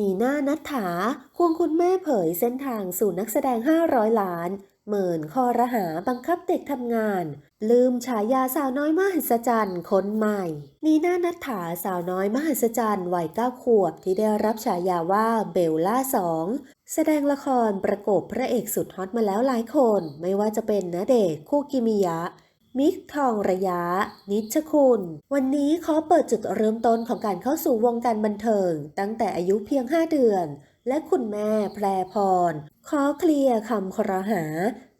นีน่านัทถาควงคุณแม่เผยเส้นทางสู่นักแสดง 500 ล้าน เหมือนคอรหาบังคับเด็กทำงาน ลืมฉายาสาวน้อยมหัศจรรย์คนใหม่ นีน่านัทถาสาวน้อยมหัศจรรย์วัยเก้าขวบที่ได้รับฉายาว่าเบลล่าสองแสดงละครประกบพระเอกสุดฮอตมาแล้วหลายคน ไม่ว่าจะเป็นณเดชน์คู่กิมิยะ มิกทองระยะ นิชคุณ วันนี้ขอเปิดจุดเริ่มต้นของการเข้าสู่วงการบันเทิง ตั้งแต่อายุเพียง 5 เดือน และคุณแม่แพรพร ขอเคลียร์คำครหา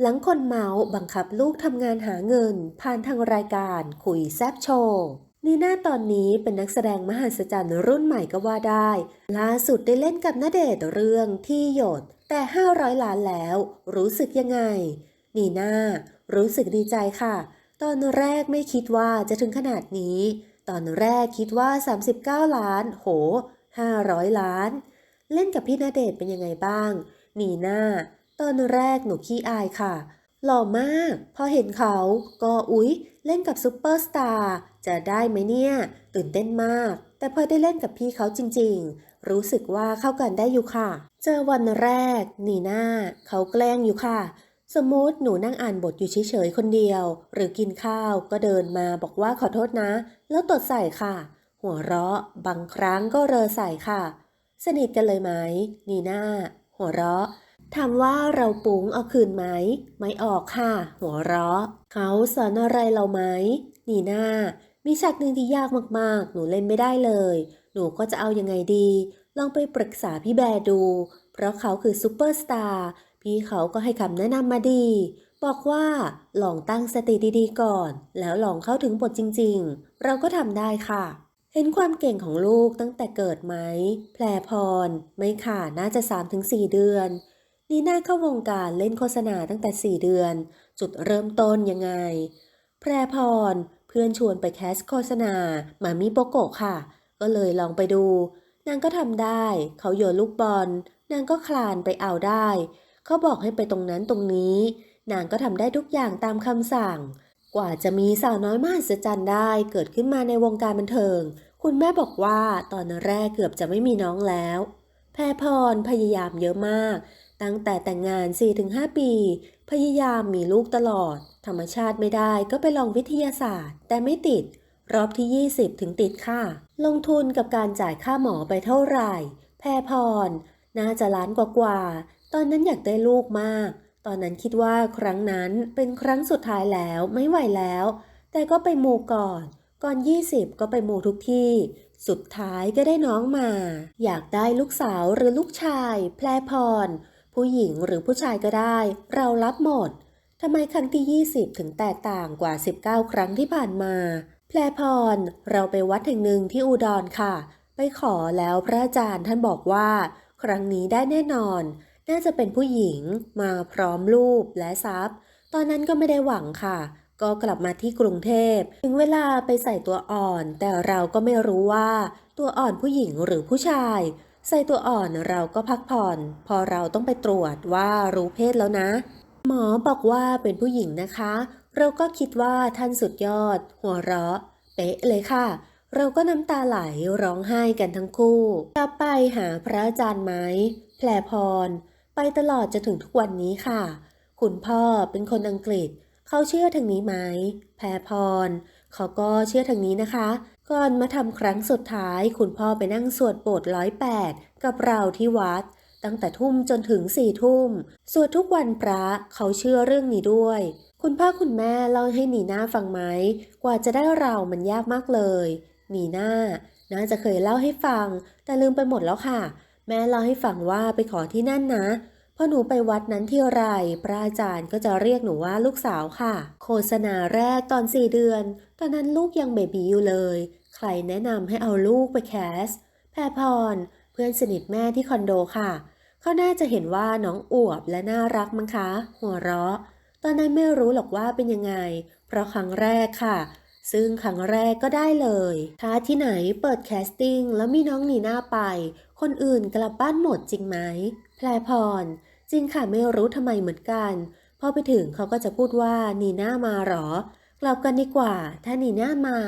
หลังคนเมาบังคับลูกทำงานหาเงิน ผ่านทางรายการคุยแซบโชว์นีน่าตอนนี้เป็นนักแสดงมหัศจรรย์รุ่นใหม่ก็ว่าได้ ล่าสุดได้เล่นกับณเดชน์เรื่องที่หยด แต่ 500 ล้านแล้ว รู้สึกยังไง นีน่า รู้สึกดีใจค่ะ ตอนแรกไม่คิดว่าจะถึงขนาดนี้ ตอนแรกคิดว่า 39 ล้าน โห 500 ล้าน เล่นกับพี่ณเดชเป็นยังไงบ้าง หนีหน่าตอนแรกหนูขี้อายค่ะ หล่อมาก พอเห็นเขาก็อุ๊ย เล่นกับซูเปอร์สตาร์ จะได้ไหมเนี่ย ตื่นเต้นมาก แต่พอได้เล่นกับพี่เขาจริง ๆ รู้สึกว่าเข้ากันได้อยู่ค่ะ เจอวันแรก หนีหน่าเขาแกล้งอยู่ค่ะ สมมติหนูนั่งอ่านบทอยู่เฉยๆคนเดียว หรือกินข้าวก็เดินมาบอกว่าขอโทษนะ แล้วตดใส่ค่ะ หัวเราะ บางครั้งก็เรอใส่ค่ะ สนิทกันเลยไหมนีน่าหัวเราะถามว่าเราปุ๋งเอาคืนไหม ไม่ออกค่ะ หัวเราะ เขาสอนอะไรเราไหมนีน่ามีฉากหนึ่งที่ยากมากๆ หนูเล่นไม่ได้เลย หนูก็จะเอายังไงดี ลองไปปรึกษาพี่แบร์ดู เพราะเขาคือซูเปอร์สตาร์ พี่เขาก็ให้คำแนะนำมาดี บอกว่าลองตั้งสติดีๆก่อน แล้วลองเข้าถึงบทจริงๆ เราก็ทำได้ค่ะ เห็นความเก่งของลูกตั้งแต่เกิดไหม แพรพร ไม่ค่ะน่าจะ 3-4 เดือนนีน่าเข้าวงการเล่นโฆษณาตั้งแต่ 4 เดือน จุดเริ่มต้นยังไง แพรพร เพื่อนชวนไปแคสโฆษณามามิโปโกะค่ะ ก็เลยลองไปดู นางก็ทำได้ เขาโยนลูกบอล นางก็คลานไปเอาได้ เขาบอกให้ไปตรงนั้นตรงนี้ นางก็ทำได้ทุกอย่างตามคำสั่ง กว่าจะมีสาวน้อยมหัศจรรย์ได้เกิดขึ้นมาในวงการบันเทิง คุณแม่บอกว่าตอนแรกเกือบจะไม่มีน้องแล้ว แพรพรพยายามเยอะมาก ตั้งแต่แต่งงาน 4-5 ปี พยายามมีลูกตลอด ธรรมชาติไม่ได้ก็ไปลองวิทยาศาสตร์ แต่ไม่ติด รอบที่ 20 ถึงติดค่ะ ลงทุนกับการจ่ายค่าหมอไปเท่าไหร่ แพรพรน่าจะล้านกว่า ตอนนั้นอยากได้ลูกมาก ตอนนั้นคิดว่าครั้งนั้นเป็นครั้งสุดท้ายแล้วไม่ไหวแล้ว แต่ก็ไปมูก่อน ก่อน 20 ก็ไปมูทุกที่ สุดท้ายก็ได้น้องมา อยากได้ลูกสาวหรือลูกชาย แพรพร ผู้หญิงหรือผู้ชายก็ได้ เรารับหมดทำไมครั้งที่ 20 ถึงแตกต่างกว่า 19 ครั้งที่ผ่านมา แพรพร เราไปวัดแห่งหนึ่งที่อุดรค่ะ ไปขอแล้วพระอาจารย์ท่านบอกว่า ครั้งนี้ได้แน่นอน น่าจะเป็นผู้หญิงมาพร้อมรูปและทรัพย์ ตอนนั้นก็ไม่ได้หวังค่ะ ก็กลับมาที่กรุงเทพ ถึงเวลาไปใส่ตัวอ่อน แต่เราก็ไม่รู้ว่าตัวอ่อนผู้หญิงหรือผู้ชาย ใส่ตัวอ่อนเราก็พักผ่อน พอเราต้องไปตรวจว่ารู้เพศแล้วนะ หมอบอกว่าเป็นผู้หญิงนะคะ เราก็คิดว่าท่านสุดยอด หัวเราะ เป๊ะเลยค่ะเราก็น้ำตาไหลร้องไห้กันทั้งคู่จะไปหาพระอาจารย์ไหม แพรพร ตลอดจนถึงทุกวันนี้ค่ะ คุณพ่อเป็นคนอังกฤษ เขาเชื่อทางนี้ไหม แพรพร เขาก็เชื่อทางนี้นะคะ ก่อนมาทำครั้งสุดท้าย คุณพ่อไปนั่งสวดโปรดร้อยแปดกับเราที่วัด ตั้งแต่ทุ่มจนถึงสี่ทุ่ม สวดทุกวันพระเขาเชื่อเรื่องนี้ด้วย คุณพ่อคุณแม่เล่าให้นีน่าฟังไหม กว่าจะได้เรามันยากมากเลยนีน่าน่าจะเคยเล่าให้ฟัง แต่ลืมไปหมดแล้วค่ะ แม่เล่าให้ฟังว่าไปขอที่นั่นนะ พอหนูไปวัดนั้นที่ไร พระอาจารย์ก็จะเรียกหนูว่าลูกสาวค่ะ โฆษณาแรกตอนสี่เดือน ตอนนั้นลูกยังเบบีอยู่เลย ใครแนะนำให้เอาลูกไปแคส แพรพร เพื่อนสนิทแม่ที่คอนโดค่ะ เขาน่าจะเห็นว่าน้องอวบและน่ารักมั้งคะ หัวเราะ ตอนนั้นไม่รู้หรอกว่าเป็นยังไง เพราะครั้งแรกค่ะ ซึ่งครั้งแรกก็ได้เลยถ้าที่ไหนเปิดแคสติ้งแล้วมีน้องนีน่าไป คนอื่นกลับบ้านหมดจริงไหม แพรพร จริงค่ะไม่รู้ทำไมเหมือนกัน พอไปถึงเขาก็จะพูดว่านีน่ามาหรอ กลับกันดีกว่า ถ้านีน่ามา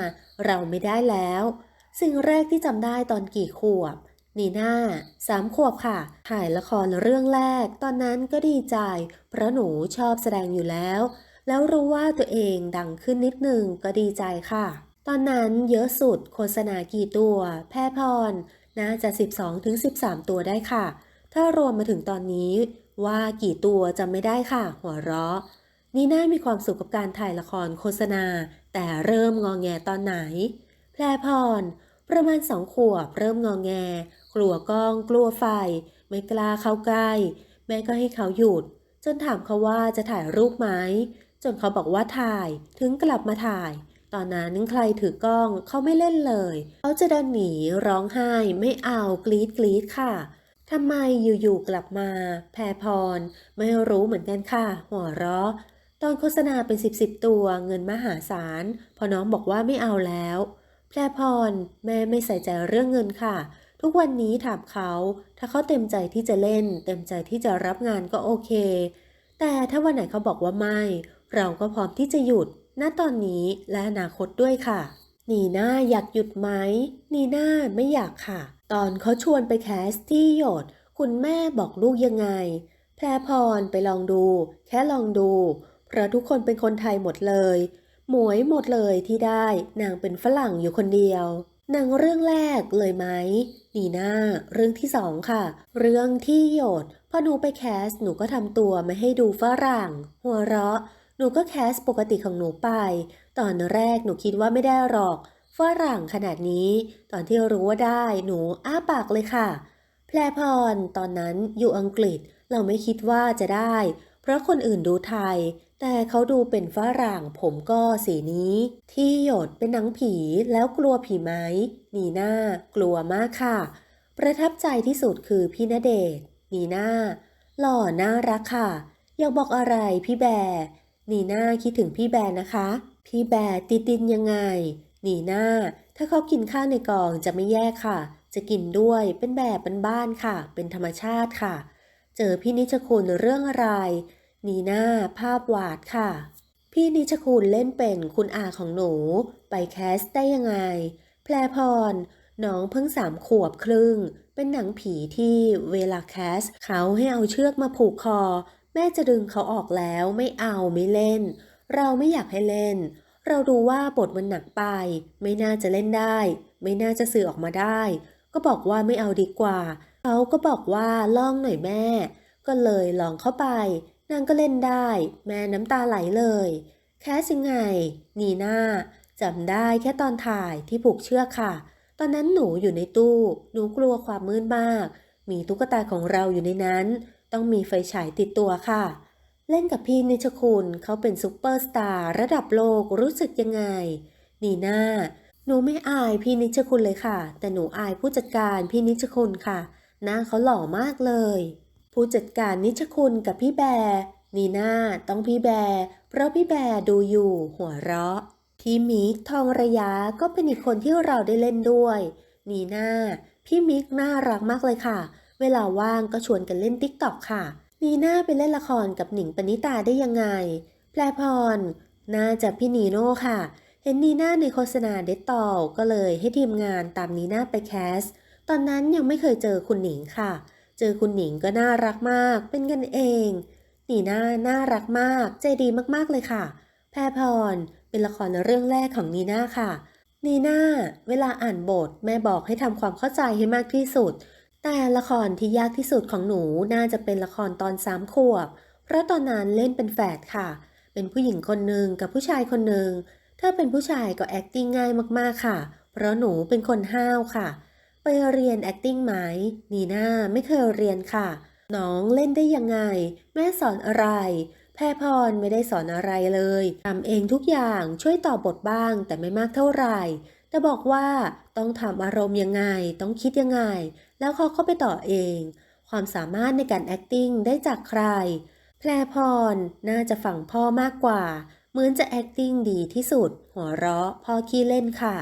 เราไม่ได้แล้ว สิ่งแรกที่จำได้ตอนกี่ขวบ นีน่าสามขวบค่ะ ถ่ายละครเรื่องแรก ตอนนั้นก็ดีใจ เพราะหนูชอบแสดงอยู่แล้ว แล้วรู้ว่าตัวเองดังขึ้นนิดนึงก็ดีใจค่ะ ตอนนั้นเยอะสุดโฆษณากี่ตัว แพรพร น่าจะ 12-13 ตัวได้ค่ะ ถ้ารวมมาถึงตอนนี้ ว่ากี่ตัวจำไม่ได้ค่ะ หัวเราะนีน่ามีความสุขกับการถ่ายละครโฆษณา แต่เริ่มงองแงตอนไหน แพรพร ประมาณสองขวบเริ่มงองแง กลัวกล้องกลัวไฟ ไม่กล้าเข้าใกล้ แม่ก็ให้เขาหยุด จนถามเขาว่าจะถ่ายรูปไหม จนเขาบอกว่าถ่ายถึงกลับมาถ่าย ตอนนั้นใครถือกล้องเขาไม่เล่นเลย เขาจะเดินหนีร้องไห้ไม่เอากรีดกรีดค่ะ ทำไมอยู่ๆกลับมาแพรพร ไม่รู้เหมือนกันค่ะ หัวเราะ ตอนโฆษณาเป็นสิบสิบตัวเงินมหาศาล พอน้องบอกว่าไม่เอาแล้ว แพรพร แม่ไม่ใส่ใจเรื่องเงินค่ะ ทุกวันนี้ถามเขา ถ้าเขาเต็มใจที่จะเล่น เต็มใจที่จะรับงานก็โอเค แต่ถ้าวันไหนเขาบอกว่าไม่ เราก็พร้อมที่จะหยุดณตอนนี้และอนาคตด้วยค่ะ นีน่าอยากหยุดไหม นีน่าไม่อยากค่ะ ตอนเขาชวนไปแคสที่หยด คุณแม่บอกลูกยังไง แพรพรไปลองดู แค่ลองดู เพราะทุกคนเป็นคนไทยหมดเลย หมวยหมดเลยที่ได้ นางเป็นฝรั่งอยู่คนเดียวหนังเรื่องแรกเลยไหม นีน่า เรื่องที่สองค่ะ เรื่องที่หยด พอหนูไปแคสหนูก็ทำตัวไม่ให้ดูฝรั่ง หัวเราะ นูก็แคสปกติของหนูไป ตอนแรกหนูคิดว่าไม่ได้หรอกฝรั่งขนาดนี้ ตอนที่รู้ว่าได้หนูอ้าปากเลยค่ะ แพรพรตอนนั้นอยู่อังกฤษเราไม่คิดว่าจะได้ เพราะคนอื่นดูไทย แต่เขาดูเป็นฝรั่งผมก็สีนี้ ที่หยดเป็นหนังผีแล้วกลัวผีไหมนีน่ากลัวมากค่ะ ประทับใจที่สุดคือพี่ณเดชน์นีน่าหล่อน่ารักค่ะ อยากบอกอะไรพี่แบร์ นีน่าคิดถึงพี่แบร์นะคะ พี่แบร์ติดตินยังไง นีน่า ถ้าเขากินข้าวในกองจะไม่แยกค่ะ จะกินด้วยเป็นแบบเป็นบ้านค่ะ เป็นธรรมชาติค่ะ เจอพี่นิชคุณเรื่องอะไร นีน่าภาพวาดค่ะ พี่นิชคุณเล่นเป็นคุณอาของหนู ไปแคสได้ยังไง แพรพรน้องเพิ่งสามขวบครึ่ง เป็นหนังผีที่เวลาแคสเขาให้เอาเชือกมาผูกคอ แม่จะดึงเขาออกแล้วไม่เอาไม่เล่น เราไม่อยากให้เล่น เราดูว่าบทมันหนักไป ไม่น่าจะเล่นได้ ไม่น่าจะสื่อออกมาได้ ก็บอกว่าไม่เอาดีกว่า เขาก็บอกว่าลองหน่อยแม่ ก็เลยลองเข้าไป นางก็เล่นได้ แม่น้ำตาไหลเลย แคสยังไง นีน่าจำได้แค่ตอนถ่ายที่ผูกเชือกค่ะ ตอนนั้นหนูอยู่ในตู้ หนูกลัวความมืดมาก มีตุ๊กตาของเราอยู่ในนั้น ต้องมีไฟฉายติดตัวค่ะ เล่นกับพี่นิชคุณเขาเป็นซุปเปอร์สตาร์ระดับโลกรู้สึกยังไง นีน่า หนูไม่อายพี่นิชคุณเลยค่ะ แต่หนูอายผู้จัดการพี่นิชคุณค่ะ หน้าเขาหล่อมากเลย ผู้จัดการนิชคุณกับพี่แบร์นีน่าต้องพี่แบร์เพราะพี่แบร์ดูอยู่หัวเราะพี่มิกทองระยะก็เป็นอีกคนที่เราได้เล่นด้วย นีน่า พี่มิกน่ารักมากเลยค่ะ เวลาว่างก็ชวนกันเล่นติ๊กต็อกค่ะ นีน่าไปเล่นละครกับหนิงปณิตาได้ยังไงแพรพร น่าจะพี่นีโน่ค่ะ เห็นนีน่าในโฆษณาเดตตอลก็เลยให้ทีมงานตามนีน่าไปแคส ตอนนั้นยังไม่เคยเจอคุณหนิงค่ะ เจอคุณหนิงก็น่ารักมาก เป็นกันเอง นีน่าน่ารักมาก ใจดีมากๆเลยค่ะ แพรพร เป็นละครเรื่องแรกของนีน่าค่ะนีน่า เวลาอ่านบท แม่บอกให้ทำความเข้าใจให้มากที่สุด แต่ละครที่ยากที่สุดของหนูน่าจะเป็นละครตอนสามขวบ เพราะตอนนั้นเล่นเป็นแฝดค่ะ เป็นผู้หญิงคนหนึ่งกับผู้ชายคนหนึ่ง ถ้าเป็นผู้ชายก็ acting ง่ายมากๆค่ะ เพราะหนูเป็นคนห้าวค่ะ ไปเรียน acting ไหมนีน่าไม่เคยเรียนค่ะ น้องเล่นได้ยังไง แม่สอนอะไร แพรพรไม่ได้สอนอะไรเลยทำเองทุกอย่างช่วยต่อบทบ้างแต่ไม่มากเท่าไหร่ แต่บอกว่าต้องทำอารมณ์ยังไง ต้องคิดยังไง แล้วเขาเข้าไปต่อเอง ความสามารถในการ acting ได้จากใคร แพรพร น่าจะฝั่งพ่อมากกว่า เหมือนจะ acting ดีที่สุด หัวเราะ พ่อขี้เล่นค่ะ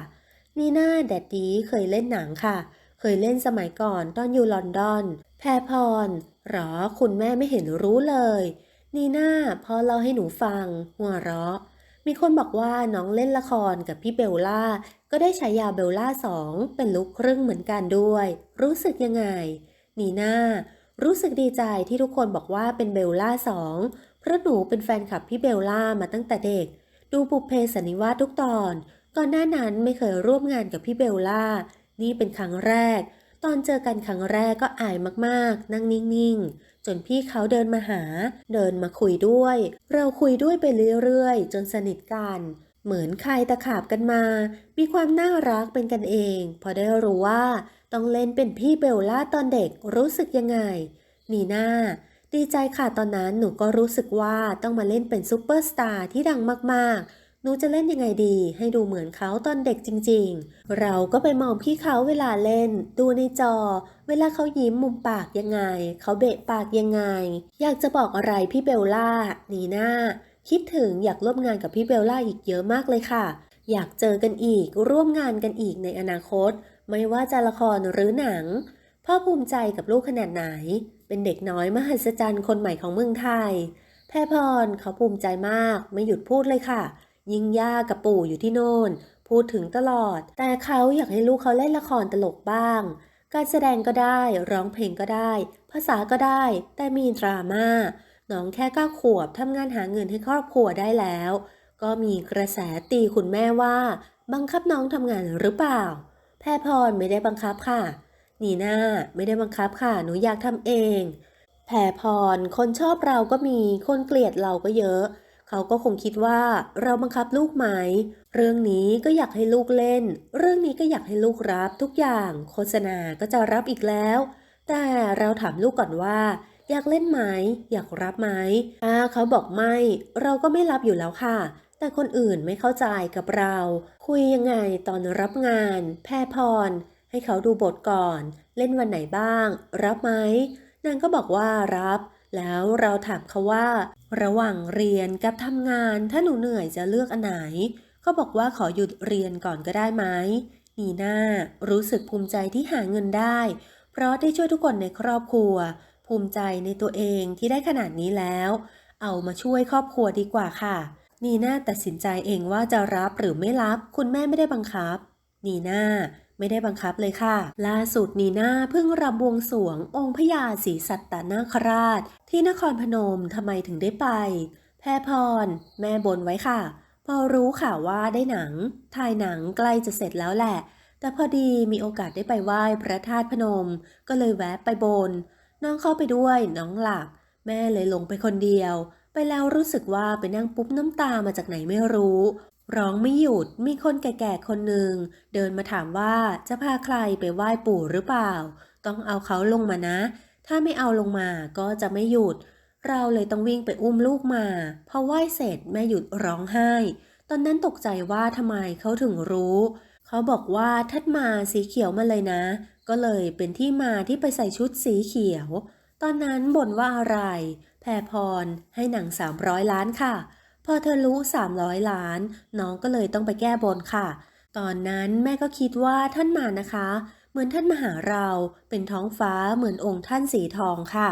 นีน่าแดดดีเคยเล่นหนังค่ะ เคยเล่นสมัยก่อนตอนอยู่ลอนดอน แพรพร หรอ คุณแม่ไม่เห็นรู้เลย นีน่าพ่อเล่าให้หนูฟัง หัวเราะมีคนบอกว่าน้องเล่นละครกับพี่เบลล่า ก็ได้ฉายาเบลล่าสองเป็นลูกครึ่งเหมือนกันด้วย รู้สึกยังไง นีน่า รู้สึกดีใจที่ทุกคนบอกว่าเป็นเบลล่าสองเพราะหนูเป็นแฟนคลับพี่เบลล่ามาตั้งแต่เด็ก ดูบุพเพสันนิวาสทุกตอน ก่อนหน้านั้นไม่เคยร่วมงานกับพี่เบลล่า นี่เป็นครั้งแรก ตอนเจอกันครั้งแรกก็อายมากๆ นั่งนิ่งๆ จนพี่เขาเดินมาหา เดินมาคุยด้วย เราคุยด้วยไปเรื่อยๆ จนสนิทกัน เหมือนใครตะขาบกันมา มีความน่ารักเป็นกันเอง พอได้รู้ว่าต้องเล่นเป็นพี่เบลล่าตอนเด็กรู้สึกยังไง นีน่าดีใจค่ะตอนนั้นหนูก็รู้สึกว่าต้องมาเล่นเป็นซูเปอร์สตาร์ที่ดังมากๆ หนูจะเล่นยังไงดี ให้ดูเหมือนเขาตอนเด็กจริง ๆ เราก็ไปมองพี่เขาเวลาเล่น ดูในจอ เวลาเขายิ้มมุมปากยังไง เขาเบะปากยังไง อยากจะบอกอะไรพี่เบลล่านีน่า คิดถึงอยากร่วมงานกับพี่เบลล่าอีกเยอะมากเลยค่ะ อยากเจอกันอีกร่วมงานกันอีกในอนาคต ไม่ว่าจะละครหรือหนัง พ่อภูมิใจกับลูกขนาดไหน เป็นเด็กน้อยมหัศจรรย์คนใหม่ของเมืองไทย แพรพรเขาภูมิใจมาก ไม่หยุดพูดเลยค่ะ ยิ่งย่ากับปู่อยู่ที่โน่น พูดถึงตลอด แต่เขาอยากให้ลูกเขาเล่นละครตลกบ้าง การแสดงก็ได้ ร้องเพลงก็ได้ ภาษาก็ได้ แต่มีดราม่า น้องแค่ก้าขวบทำงานหาเงินให้ครอบครัวได้แล้ว ก็มีกระแสตีคุณแม่ว่า บังคับน้องทำงานหรือเปล่า แพรพรไม่ได้บังคับค่ะนีน่าไม่ได้บังคับค่ะ หนูอยากทำเอง แพรพรคนชอบเราก็มี คนเกลียดเราก็เยอะ เขาก็คงคิดว่าเราบังคับลูกไหม เรื่องนี้ก็อยากให้ลูกเล่น เรื่องนี้ก็อยากให้ลูกรับทุกอย่าง โฆษณาก็จะรับอีกแล้ว แต่เราถามลูกก่อนว่า อยากเล่นไหม อยากรับไหมถ้าเขาบอกไม่ เราก็ไม่รับอยู่แล้วค่ะ แต่คนอื่นไม่เข้าใจกับเรา คุยยังไงตอนรับงาน แพรพร ให้เขาดูบทก่อน เล่นวันไหนบ้าง รับไหม นางก็บอกว่ารับ แล้วเราถามเขาว่า ระหว่างเรียนกับทำงาน ถ้าหนูเหนื่อยจะเลือกอันไหนเขาบอกว่าขอหยุดเรียนก่อนก็ได้ไหมนีน่ารู้สึกภูมิใจที่หาเงินได้ เพราะได้ช่วยทุกคนในครอบครัว ภูมิใจในตัวเองที่ได้ขนาดนี้แล้ว เอามาช่วยครอบครัวดีกว่าค่ะ นีน่าตัดสินใจเองว่าจะรับหรือไม่รับ คุณแม่ไม่ได้บังคับ นีน่าไม่ได้บังคับเลยค่ะ ล่าสุดนีน่าเพิ่งรำบวงสวง องค์พญาศรีสัตตนาคราช ที่นครพนมทำไมถึงได้ไป แพรพร แม่บนไว้ค่ะ พอรู้ข่าวว่าได้หนัง ถ่ายหนังใกล้จะเสร็จแล้วแหละ แต่พอดีมีโอกาสได้ไปไหว้พระธาตุพนม ก็เลยแวะไปบน น้องเข้าไปด้วยน้องหลับแม่เลยลงไปคนเดียว ไปแล้วรู้สึกว่าไปนั่งปุ๊บน้ำตามาจากไหนไม่รู้ ร้องไม่หยุดมีคนแก่ๆคนหนึ่งเดินมาถามว่าจะพาใครไปไหว้ปู่หรือเปล่า ต้องเอาเขาลงมานะ ถ้าไม่เอาลงมาก็จะไม่หยุด เราเลยต้องวิ่งไปอุ้มลูกมา พอไหว้เสร็จแม่หยุดร้องไห้ ตอนนั้นตกใจว่าทำไมเขาถึงรู้ เขาบอกว่าทัดมาสีเขียวมาเลยนะ ก็เลยเป็นที่มาที่ไปใส่ชุดสีเขียว ตอนนั้นบ่นว่าอะไร แพรพรให้หนัง300ล้านค่ะ พอเธอรู้300ล้าน น้องก็เลยต้องไปแก้บนค่ะ ตอนนั้นแม่ก็คิดว่าท่านมานะคะ เหมือนท่านมาหาเราเป็นท้องฟ้าเหมือนองค์ท่านสีทองค่ะ